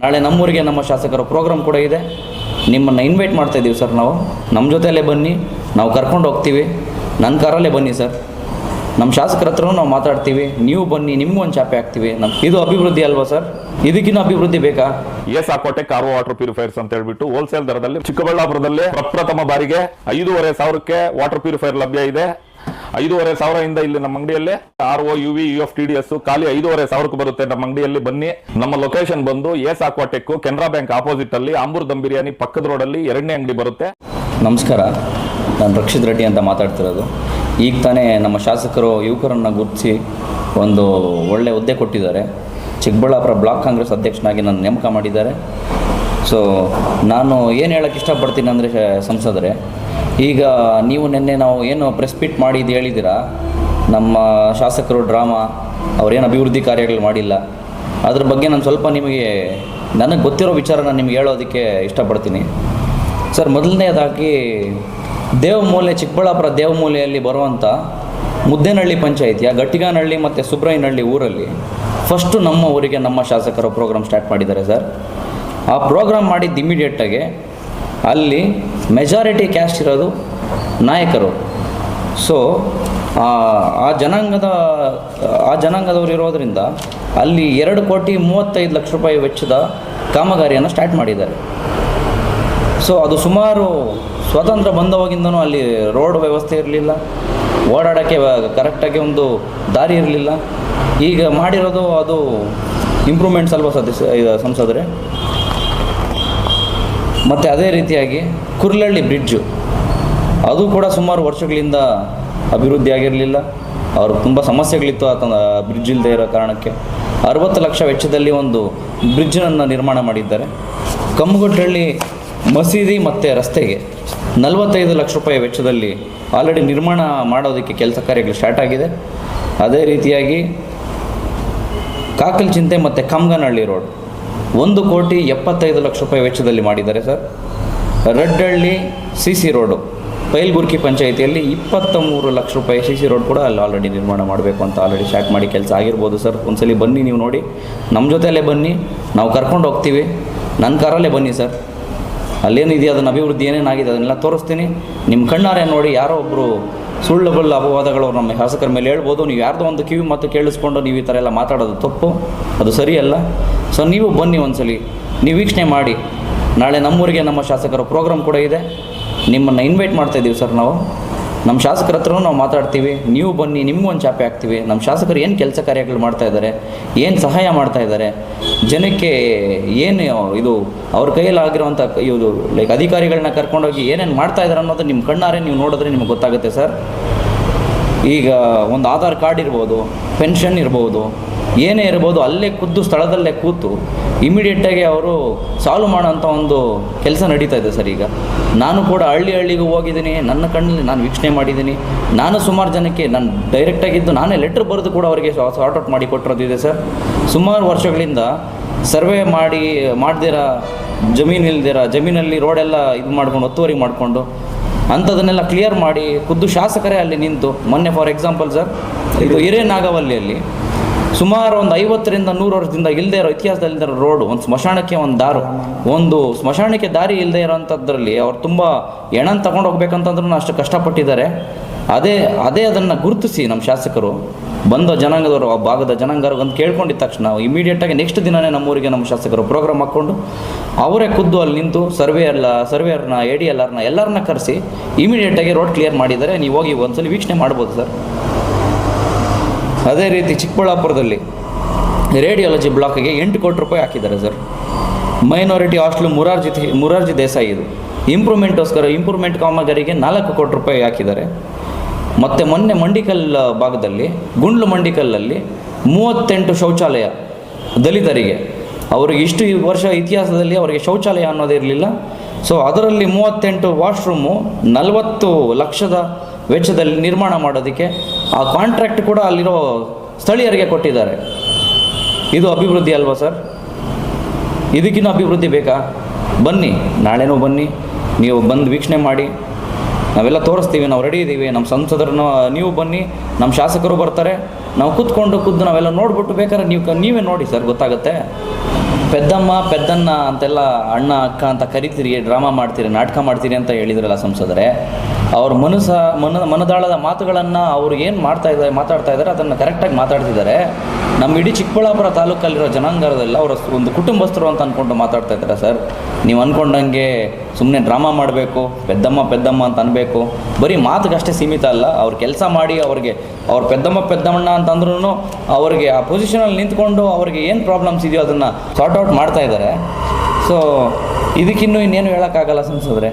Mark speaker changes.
Speaker 1: ನಾಳೆ ನಮ್ಮೂರಿಗೆ ನಮ್ಮ ಶಾಸಕರ ಪ್ರೋಗ್ರಾಮ್ ಕೂಡ ಇದೆ. ನಿಮ್ಮನ್ನು ಇನ್ವೈಟ್ ಮಾಡ್ತಾ ಇದ್ದೀವಿ ಸರ್ ನಾವು. ನಮ್ಮ ಜೊತೆಯಲ್ಲೇ ಬನ್ನಿ. ನಾವು ಕರ್ಕೊಂಡು ಹೋಗ್ತೀವಿ. ನನ್ನ ಕಾರಲ್ಲೇ ಬನ್ನಿ ಸರ್ ನಮ್ಮ ಶಾಸಕರ ಹತ್ರನೂ ನಾವು ಮಾತಾಡ್ತೀವಿ. ನೀವು ಬನ್ನಿ, ನಿಮಗೂ ಒಂದು ಚಾಪೆ ಹಾಕ್ತೀವಿ. ನಮ್ಮ ಇದು ಅಭಿವೃದ್ಧಿ ಅಲ್ವಾ ಸರ್ ಇದಕ್ಕಿನ್ನ ಅಭಿವೃದ್ಧಿ ಬೇಕಾ?
Speaker 2: ಎಸ್ ಆಕೋಟೆ ಕಾರು ವಾಟರ್ ಪ್ಯೂರಿಫೈರ್ಸ್ ಅಂತ ಹೇಳ್ಬಿಟ್ಟು ಹೋಲ್ಸೇಲ್ ದರದಲ್ಲಿ ಚಿಕ್ಕಬಳ್ಳಾಪುರದಲ್ಲಿ ಪ್ರಪ್ರಥಮ ಬಾರಿಗೆ ಐದೂವರೆ ಸಾವಿರಕ್ಕೆ ವಾಟರ್ ಪ್ಯೂರಿಫೈರ್ ಲಭ್ಯ ಇದೆ. ಐದೂವರೆ ಸಾವಿರದಿಂದ ಇಲ್ಲಿ ನಮ್ಮ ಅಂಗಡಿಯಲ್ಲಿ R O U V U F T D S ಖಾಲಿ ಐದೂವರೆ ಸಾವಿರಕ್ಕೆ ಬರುತ್ತೆ ನಮ್ಮ ಅಂಗಡಿಯಲ್ಲಿ. ಬನ್ನಿ. ನಮ್ಮ ಲೊಕೇಶನ್ ಬಂದು S Aquatech Canara bank opposite ಅಲ್ಲಿ ಆಂಬೂರ್ ದಮ್ ಬಿರಿಯಾನಿ ಪಕ್ಕದ ರೋಡಲ್ಲಿ ಎರಡನೇ ಅಂಗಡಿ ಬರುತ್ತೆ.
Speaker 1: ನಮಸ್ಕಾರ. ನಾನು ರಕ್ಷಿತ್ ರೆಡ್ಡಿ ಅಂತ ಮಾತಾಡ್ತಿರೋದು. ಈಗ ತಾನೇ ನಮ್ಮ ಶಾಸಕರು ಯುವಕರನ್ನು ಗುರುತಿಸಿ ಒಂದು ಒಳ್ಳೆ ಹುದ್ದೆ ಕೊಟ್ಟಿದ್ದಾರೆ. ಚಿಕ್ಕಬಳ್ಳಾಪುರ ಬ್ಲಾಕ್ ಕಾಂಗ್ರೆಸ್ ಅಧ್ಯಕ್ಷನಾಗಿ ನನ್ನ ನೇಮಕ ಮಾಡಿದ್ದಾರೆ. ಸೊ ನಾನು ಏನು ಹೇಳೋಕ್ಕೆ ಇಷ್ಟಪಡ್ತೀನಿ ಅಂದರೆ, ಸಂಸದರೇ, ಈಗ ನೀವು ನಿನ್ನೆ ನಾವು ಏನು ಪ್ರೆಸ್ ಮೀಟ್ ಮಾಡಿ ಹೇಳಿದ್ದೀರಾ ನಮ್ಮ ಶಾಸಕರು ಡ್ರಾಮಾ, ಅವರೇನು ಅಭಿವೃದ್ಧಿ ಕಾರ್ಯಗಳು ಮಾಡಿಲ್ಲ. ಅದ್ರ ಬಗ್ಗೆ ನಾನು ಸ್ವಲ್ಪ ನಿಮಗೆ, ನನಗೆ ಗೊತ್ತಿರೋ ವಿಚಾರ ನಾನು ನಿಮ್ಗೆ ಹೇಳೋದಕ್ಕೆ ಇಷ್ಟಪಡ್ತೀನಿ. ಸರ್, ಮೊದಲನೇದಾಗಿ, ದೇವಮೂಲೆ, ಚಿಕ್ಕಬಳ್ಳಾಪುರ ದೇವಮೂಲೆಯಲ್ಲಿ ಬರುವಂಥ ಮುದ್ದೇನಹಳ್ಳಿ ಪಂಚಾಯಿತಿಯ ಗಟ್ಟಿಗಾನಹಳ್ಳಿ ಮತ್ತು ಸುಬ್ರಯ್ಯನಹಳ್ಳಿ ಊರಲ್ಲಿ ಫಸ್ಟು ನಮ್ಮ ಊರಿಗೆ ನಮ್ಮ ಶಾಸಕರು ಪ್ರೋಗ್ರಾಮ್ ಸ್ಟಾರ್ಟ್ ಮಾಡಿದ್ದಾರೆ, ಸರ್. ಆ ಪ್ರೋಗ್ರಾಮ್ ಮಾಡಿದ್ದು ಇಮಿಡಿಯೇಟಾಗಿ ಅಲ್ಲಿ ಮೆಜಾರಿಟಿ ಕ್ಯಾಸ್ಟ್ ಇರೋದು ನಾಯಕರು. ಸೊ ಆ ಜನಾಂಗದ, ಆ ಜನಾಂಗದವರು ಇರೋದರಿಂದ ಅಲ್ಲಿ ಎರಡು ಕೋಟಿ ಮೂವತ್ತೈದು ಲಕ್ಷ ರೂಪಾಯಿ ವೆಚ್ಚದ ಕಾಮಗಾರಿಯನ್ನು ಸ್ಟಾರ್ಟ್ ಮಾಡಿದ್ದಾರೆ. ಸೊ ಅದು ಸುಮಾರು ಸ್ವತಂತ್ರ ಬಂದವಾಗಿಂದನೂ ಅಲ್ಲಿ ರೋಡ್ ವ್ಯವಸ್ಥೆ ಇರಲಿಲ್ಲ. ಓಡಾಡೋಕ್ಕೆ ಕರೆಕ್ಟಾಗಿ ಒಂದು ದಾರಿ ಇರಲಿಲ್ಲ. ಈಗ ಮಾಡಿರೋದು ಅದು ಇಂಪ್ರೂವ್ಮೆಂಟ್ಸ್ ಅಲ್ವಾ ಸದಸ್ಯ ಸಂಸದರೇ? ಮತ್ತು ಅದೇ ರೀತಿಯಾಗಿ ಕುರ್ಲಳ್ಳಿ ಬ್ರಿಡ್ಜು. ಅದು ಕೂಡ ಸುಮಾರು ವರ್ಷಗಳಿಂದ ಅಭಿವೃದ್ಧಿ ಆಗಿರಲಿಲ್ಲ. ಅವರು ತುಂಬ ಸಮಸ್ಯೆಗಳಿತ್ತು ಆತನ ಬ್ರಿಡ್ಜ್ ಇಲ್ಲದೆ ಇರೋ ಕಾರಣಕ್ಕೆ. ಅರವತ್ತು ಲಕ್ಷ ವೆಚ್ಚದಲ್ಲಿ ಒಂದು ಬ್ರಿಡ್ಜನ್ನು ನಿರ್ಮಾಣ ಮಾಡಿದ್ದಾರೆ. ಕಮ್ಮಗುಡ್ಡಹಳ್ಳಿ ಮಸೀದಿ ಮತ್ತು ರಸ್ತೆಗೆ ನಲವತ್ತೈದು ಲಕ್ಷ ರೂಪಾಯಿ ವೆಚ್ಚದಲ್ಲಿ ಆಲ್ರೆಡಿ ನಿರ್ಮಾಣ ಮಾಡೋದಕ್ಕೆ ಕೆಲಸ ಕಾರ್ಯಗಳು ಸ್ಟಾರ್ಟ್ ಆಗಿದೆ. ಅದೇ ರೀತಿಯಾಗಿ ಕಾಕಲ್ ಚಿಂತೆ ಮತ್ತು ಕಮ್ಗನಹಳ್ಳಿ ರೋಡ್ ಒಂದು ಕೋಟಿ ಎಪ್ಪತ್ತೈದು ಲಕ್ಷ ರೂಪಾಯಿ ವೆಚ್ಚದಲ್ಲಿ ಮಾಡಿದ್ದಾರೆ, sir. Raddalli C C road, Pailgurki ಪಂಚಾಯಿತಿಯಲ್ಲಿ ಇಪ್ಪತ್ತ ಮೂರು ಲಕ್ಷ ರೂಪಾಯಿ ಸಿ ಸಿ ರೋಡ್ ಕೂಡ ಅಲ್ಲಿ ಆಲ್ರೆಡಿ ನಿರ್ಮಾಣ ಮಾಡಬೇಕು ಅಂತ ಆಲ್ರೆಡಿ ಸ್ಟಾರ್ಟ್ ಮಾಡಿ ಕೆಲಸ ಆಗಿರ್ಬೋದು, ಸರ್. ಒಂದ್ಸಲಿ ಬನ್ನಿ ನೀವು ನೋಡಿ. ನಮ್ಮ ಜೊತೆಯಲ್ಲೇ ಬನ್ನಿ. ನಾವು ಕರ್ಕೊಂಡು ಹೋಗ್ತೀವಿ. ನನ್ನ ಕಾರಲ್ಲೇ ಬನ್ನಿ, ಸರ್. ಅಲ್ಲೇನಿದೆಯೋ ಅದನ್ನು ಅಭಿವೃದ್ಧಿ ಏನೇನಾಗಿದೆ? ಅದನ್ನೆಲ್ಲ ತೋರಿಸ್ತೀನಿ. ನಿಮ್ಮ ಕಣ್ಣಾರೆ ನೋಡಿ, ಯಾರೋ ಒಬ್ಬರು ಸುಳ್ಳು ಬಳ್ಳು ಅಪವಾದಗಳು ನಮ್ಮ ಶಾಸಕರ ಮೇಲೆ ಹೇಳ್ಬೋದು. ನೀವು ಯಾರ್ದೋ ಒಂದು ಕಿವಿ ಮಾತು ಕೇಳಿಸ್ಕೊಂಡು ನೀವು ಈ ಥರ ಎಲ್ಲ ಮಾತಾಡೋದು ತಪ್ಪು. ಅದು ಸರಿಯಲ್ಲ. ಸೊ ನೀವು ಬನ್ನಿ ಒಂದ್ಸಲಿ. ನೀವು ವೀಕ್ಷಣೆ ಮಾಡಿ. ನಾಳೆ ನಮ್ಮೂರಿಗೆ ನಮ್ಮ ಶಾಸಕರ ಪ್ರೋಗ್ರಾಮ್ ಕೂಡ ಇದೆ. ನಿಮ್ಮನ್ನು ಇನ್ವೈಟ್ ಮಾಡ್ತಾ ಇದ್ದೀವಿ ಸರ್ ನಾವು. ನಮ್ಮ ಶಾಸಕರ ಹತ್ರನೂ ನಾವು ಮಾತಾಡ್ತೀವಿ, ನೀವು ಬನ್ನಿ, ನಿಮಗೂ ಒಂದು ಚಾಪೆ ಹಾಕ್ತೀವಿ. ನಮ್ಮ ಶಾಸಕರು ಏನು ಕೆಲಸ ಕಾರ್ಯಗಳು ಮಾಡ್ತಾ ಇದ್ದಾರೆ ಏನು ಸಹಾಯ ಮಾಡ್ತಾ ಇದ್ದಾರೆ ಜನಕ್ಕೆ ಏನು ಇದು ಅವ್ರ ಕೈಯಲ್ಲಿ ಆಗಿರುವಂಥ ಇದು ಲೈಕ್ ಅಧಿಕಾರಿಗಳನ್ನ ಕರ್ಕೊಂಡೋಗಿ ಏನೇನು ಮಾಡ್ತಾ ಇದ್ದಾರೆ ಅನ್ನೋದು ನಿಮ್ಮ ಕಣ್ಣಾರೆ ನೀವು ನೋಡಿದ್ರೆ ನಿಮ್ಗೆ ಗೊತ್ತಾಗುತ್ತೆ, ಸರ್. ಈಗ ಒಂದು ಆಧಾರ್ ಕಾರ್ಡ್ ಇರ್ಬೋದು, ಪೆನ್ಷನ್ ಇರ್ಬೋದು ಏನೇ ಇರ್ಬೋದು ಅಲ್ಲೇ ಖುದ್ದು ಸ್ಥಳದಲ್ಲೇ ಕೂತು ಇಮಿಡಿಯೇಟಾಗಿ ಅವರು ಸಾಲ್ವ್ ಮಾಡೋಂಥ ಒಂದು ಕೆಲಸ ನಡೀತಾ ಇದೆ ಸರ್ ಈಗ. ನಾನು ಕೂಡ ಹಳ್ಳಿ ಹಳ್ಳಿಗೂ ಹೋಗಿದ್ದೀನಿ, ನನ್ನ ಕಣ್ಣಲ್ಲಿ ನಾನು ವೀಕ್ಷಣೆ ಮಾಡಿದ್ದೀನಿ. ನಾನು ಸುಮಾರು ಜನಕ್ಕೆ ನಾನು ಡೈರೆಕ್ಟಾಗಿದ್ದು ನಾನೇ ಲೆಟ್ರ್ ಬರೆದು ಕೂಡ ಅವರಿಗೆ ಸಾರ್ಟ್ ಔಟ್ ಮಾಡಿ ಕೊಟ್ಟಿರೋದಿದೆ ಸರ್. ಸುಮಾರು ವರ್ಷಗಳಿಂದ ಸರ್ವೆ ಮಾಡಿ, ಮಾಡ್ದಿರ ಜಮೀನು ಇಲ್ದಿರ, ಜಮೀನಲ್ಲಿ ರೋಡೆಲ್ಲ ಇದು ಮಾಡ್ಕೊಂಡು, ಒತ್ತುವರಿ ಮಾಡಿಕೊಂಡು ಅಂಥದನ್ನೆಲ್ಲ ಕ್ಲಿಯರ್ ಮಾಡಿ ಖುದ್ದು ಶಾಸಕರೇ ಅಲ್ಲಿ ನಿಂತು ಮೊನ್ನೆ ಫಾರ್ ಎಕ್ಸಾಂಪಲ್ ಸರ್, ಇದು ಹಿರೇನಾಗವಲ್ಲಿಯಲ್ಲಿ ಸುಮಾರು ಒಂದು ಐವತ್ತರಿಂದ ನೂರು ವರ್ಷದಿಂದ ಇಲ್ಲದೆ ಇರೋ ಇತಿಹಾಸದಲ್ಲಿದ್ದ ರೋಡು, ಒಂದು ಸ್ಮಶಾನಕ್ಕೆ ಒಂದು ದಾರು. ಒಂದು ಸ್ಮಶಾನಕ್ಕೆ ದಾರಿ ಇಲ್ಲದೆ ಇರೋಂಥದ್ರಲ್ಲಿ ಅವ್ರು ತುಂಬ ಎಣನ್ ತಗೊಂಡು ಹೋಗ್ಬೇಕಂತಂದ್ರೂ ಅಷ್ಟು ಕಷ್ಟಪಟ್ಟಿದ್ದಾರೆ. ಅದೇ ಅದೇ ಅದನ್ನು ಗುರುತಿಸಿ ನಮ್ಮ ಶಾಸಕರು. ಬಂದ ಜನಾಂಗದವರು, ಆ ಭಾಗದ ಜನಾಂಗರು ಅಂತ ಕೇಳ್ಕೊಂಡಿದ್ದ ತಕ್ಷಣ ಇಮಿಡಿಯೇಟಾಗಿ ನೆಕ್ಸ್ಟ್ ದಿನವೇ ನಮ್ಮೂರಿಗೆ ನಮ್ಮ ಶಾಸಕರು ಪ್ರೋಗ್ರಾಮ್ ಹಾಕ್ಕೊಂಡು ಅವರೇ ಖುದ್ದು ಅಲ್ಲಿ ನಿಂತು ಸರ್ವೆ ಎಲ್ಲ ಸರ್ವೇಯರ್ನ ಎ ಡಿ ಎಲ್ಲರನ್ನ ಎಲ್ಲರನ್ನ ಕರೆಸಿ ಇಮಿಡಿಯೇಟಾಗಿ ರೋಡ್ ಕ್ಲಿಯರ್ ಮಾಡಿದ್ದಾರೆ. ನೀವು ಹೋಗಿ ಒಂದ್ಸಲಿ ವೀಕ್ಷಣೆ ಮಾಡ್ಬೋದು ಸರ್. ಅದೇ ರೀತಿ ಚಿಕ್ಕಬಳ್ಳಾಪುರದಲ್ಲಿ ರೇಡಿಯಾಲಜಿ ಬ್ಲಾಕ್ಗೆ ಎಂಟು ಕೋಟಿ ರೂಪಾಯಿ ಹಾಕಿದ್ದಾರೆ sir. Minority hostel Morarji Morarji Desai ಇದು. ಇಂಪ್ರೂವ್ಮೆಂಟ್ಗೋಸ್ಕರ, ಇಂಪ್ರೂವ್ಮೆಂಟ್ ಕಾಮಗಾರಿಗೆ ನಾಲ್ಕು ಕೋಟಿ ರೂಪಾಯಿ ಹಾಕಿದ್ದಾರೆ. ಮತ್ತು ಮೊನ್ನೆ ಮಂಡಿಕಲ್ ಭಾಗದಲ್ಲಿ, ಗುಂಡ್ಲು ಮಂಡಿಕಲ್ಲಲ್ಲಿ ಮೂವತ್ತೆಂಟು ಶೌಚಾಲಯ ದಲಿತರಿಗೆ. ಅವರಿಗೆ ಇಷ್ಟು ವರ್ಷ ಇತಿಹಾಸದಲ್ಲಿ ಅವರಿಗೆ ಶೌಚಾಲಯ ಅನ್ನೋದಿರಲಿಲ್ಲ ಸೊ ಅದರಲ್ಲಿ ಮೂವತ್ತೆಂಟು ವಾಶ್ರೂಮು, ನಲವತ್ತು ಲಕ್ಷದ ವೆಚ್ಚದಲ್ಲಿ ನಿರ್ಮಾಣ ಮಾಡೋದಕ್ಕೆ ಆ ಕಾಂಟ್ರಾಕ್ಟ್ ಕೂಡ ಅಲ್ಲಿರೋ ಸ್ಥಳೀಯರಿಗೆ ಕೊಟ್ಟಿದ್ದಾರೆ. ಇದು ಅಭಿವೃದ್ಧಿ ಅಲ್ವಾ ಸರ್? ಇದಕ್ಕಿನ್ನೂ ಅಭಿವೃದ್ಧಿ ಬೇಕಾ? ಬನ್ನಿ, ನಾಳೆನೂ ಬನ್ನಿ, ನೀವು ಬಂದು ವೀಕ್ಷಣೆ ಮಾಡಿ, ನಾವೆಲ್ಲ ತೋರಿಸ್ತೀವಿ, ನಾವು ರೆಡಿ ಇದ್ದೀವಿ, ನಮ್ಮ ಸಂಸದರನ್ನು ನೀವು ಬನ್ನಿ, ನಮ್ಮ ಶಾಸಕರು ಬರ್ತಾರೆ, ನಾವು ಕೂತ್ಕೊಂಡು ಖುದ್ದು ನಾವೆಲ್ಲ ನೋಡ್ಬಿಟ್ಟು ಬೇಕಾದ್ರೆ ನೀವು ನೀವೇ ನೋಡಿ ಸರ್, ಗೊತ್ತಾಗುತ್ತೆ? ಪೆದ್ದಮ್ಮ ಪೆದ್ದನ್ನ ಅಂತೆಲ್ಲ ಅಣ್ಣ, ಅಕ್ಕ ಅಂತ ಕರಿತೀರಿ, ಡ್ರಾಮಾ ಮಾಡ್ತೀರಿ, ನಾಟಕ ಮಾಡ್ತೀರಿ ಅಂತ ಹೇಳಿದ್ರಲ್ಲ ಸಂಸದರೆ. ಅವ್ರ ಮನಸ್ಸ ಮನ, ಮನದಾಳದ ಮಾತುಗಳನ್ನು ಅವ್ರು ಏನು ಮಾಡ್ತಾ ಇದ್ದಾರೆ, ಮಾತಾಡ್ತಾ ಇದ್ದಾರೆ, ಅದನ್ನು ಕರೆಕ್ಟಾಗಿ ಮಾತಾಡ್ತಿದ್ದಾರೆ. ನಮ್ಮ ಇಡೀ ಚಿಕ್ಕಬಳ್ಳಾಪುರ ತಾಲೂಕಲ್ಲಿರೋ ಜನಾಂಗರದೆಲ್ಲ ಅವರ ಒಂದು ಕುಟುಂಬಸ್ಥರು ಅಂತ ಅಂದ್ಕೊಂಡು ಮಾತಾಡ್ತಾ ಇದ್ದಾರೆ, ಸರ್. ನೀವು ಅಂದ್ಕೊಂಡಂಗೆ ಸುಮ್ಮನೆ ಡ್ರಾಮಾ ಮಾಡಬೇಕು, ಪೆದ್ದಮ್ಮ ಪೆದ್ದಮ್ಮ ಅಂತ ಅನ್ಬೇಕು. ಬರೀ ಮಾತುಗಷ್ಟೇ ಸೀಮಿತ ಅಲ್ಲ, ಅವ್ರು ಕೆಲಸ ಮಾಡಿ ಅವ್ರಿಗೆ ಅವ್ರ ಪೆದ್ದಮ್ಮ ಪೆದ್ದಮ್ಮಣ್ಣ ಅಂತಂದ್ರೂ ಅವ್ರಿಗೆ ಆ ಪೊಸಿಷನಲ್ಲಿ ನಿಂತ್ಕೊಂಡು ಅವ್ರಿಗೆ ಏನು ಪ್ರಾಬ್ಲಮ್ಸ್ ಇದೆಯೋ ಅದನ್ನು ಸಾರ್ಟ್ ಔಟ್ ಮಾಡ್ತಾ ಇದ್ದಾರೆ. ಸೊ ಇದಕ್ಕಿನ್ನೂ ಇನ್ನೇನು ಹೇಳೋಕ್ಕಾಗಲ್ಲ ಸಂಸದ್ರೆ